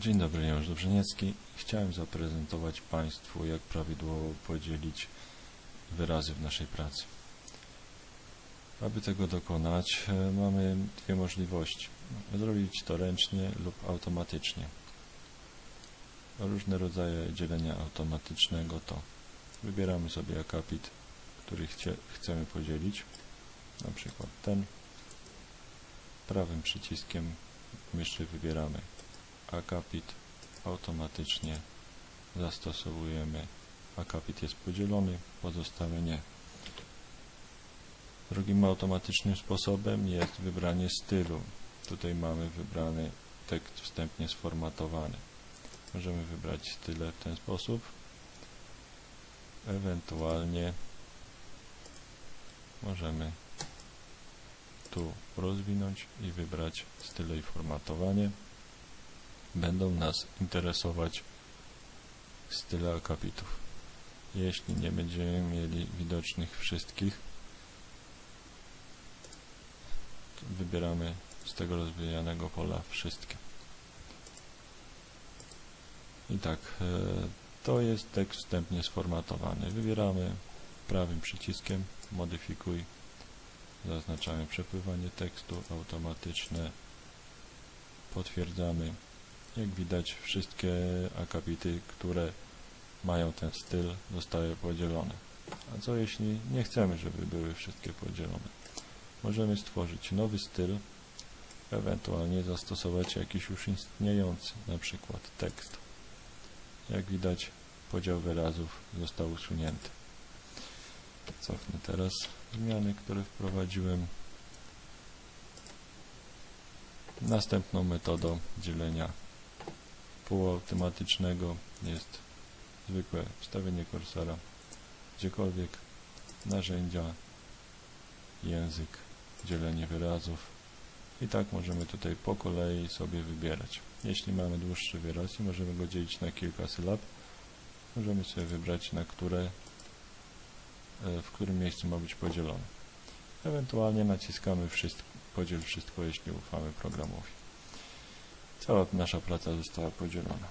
Dzień dobry, Janusz Dobrzyniecki. Chciałem zaprezentować Państwu, jak prawidłowo podzielić wyrazy w naszej pracy. Aby tego dokonać, e, mamy dwie możliwości. Zrobić to ręcznie lub automatycznie. Różne rodzaje dzielenia automatycznego to wybieramy sobie akapit, który chcie, chcemy podzielić, na przykład ten. Prawym przyciskiem myszy wybieramy akapit, automatycznie zastosowujemy akapit jest podzielony, pozostałe nie. Drugim automatycznym sposobem jest wybranie stylu. Tutaj mamy wybrany tekst wstępnie sformatowany. Możemy wybrać style w ten sposób. Ewentualnie możemy tu rozwinąć i wybrać style i formatowanie. Będą nas interesować style akapitów. Jeśli nie będziemy mieli widocznych wszystkich, wybieramy z tego rozwijanego pola wszystkie. I tak, e, to jest tekst wstępnie sformatowany. Wybieramy prawym przyciskiem modyfikuj, zaznaczamy przepływanie tekstu automatyczne, potwierdzamy. Jak widać wszystkie akapity, które mają ten styl zostały podzielone. A co jeśli nie chcemy, żeby były wszystkie podzielone? Możemy stworzyć nowy styl, ewentualnie zastosować jakiś już istniejący, na przykład tekst. Jak widać podział wyrazów został usunięty. Cofnę teraz zmiany, które wprowadziłem. Następną metodą dzielenia półautomatycznego jest zwykłe wstawienie kursora gdziekolwiek, narzędzia, język, dzielenie wyrazów i tak możemy tutaj po kolei sobie wybierać. Jeśli mamy dłuższy wyraz i możemy go dzielić na kilka sylab, możemy sobie wybrać na które, e, w którym miejscu ma być podzielony. Ewentualnie naciskamy wszystko, podziel wszystko, jeśli ufamy programowi. Cała nasza praca została podzielona.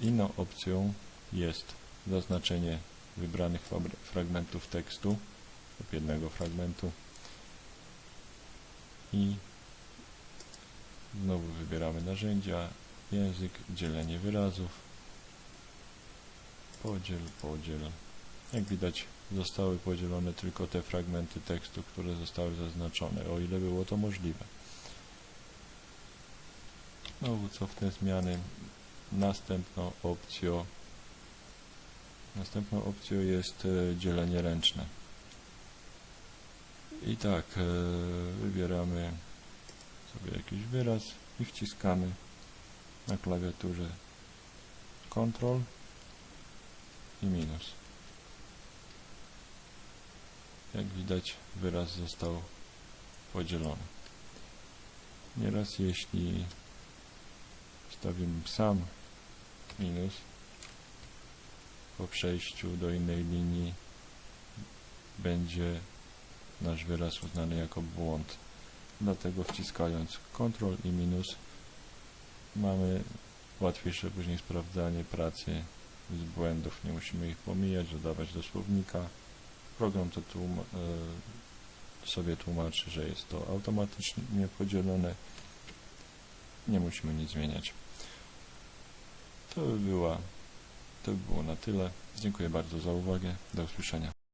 Inną opcją jest zaznaczenie wybranych fragmentów tekstu lub jednego fragmentu i znowu wybieramy narzędzia, język, dzielenie wyrazów, podziel, podziel. Jak widać zostały podzielone tylko te fragmenty tekstu, które zostały zaznaczone, o ile było to możliwe. Znowu cofnę zmiany. Następną opcją następną opcją jest e, dzielenie ręczne. I tak, e, wybieramy sobie jakiś wyraz i wciskamy na klawiaturze Ctrl i minus. Jak widać wyraz został podzielony. Nieraz jeśli wstawimy sam minus po przejściu do innej linii będzie nasz wyraz uznany jako błąd. Dlatego wciskając Ctrl i minus mamy łatwiejsze później sprawdzanie pracy z błędów. Nie musimy ich pomijać, dodawać do słownika. Program to tłum e, sobie tłumaczy, że jest to automatycznie podzielone. Nie musimy nic zmieniać. To by była, to by było na tyle. Dziękuję bardzo za uwagę. Do usłyszenia.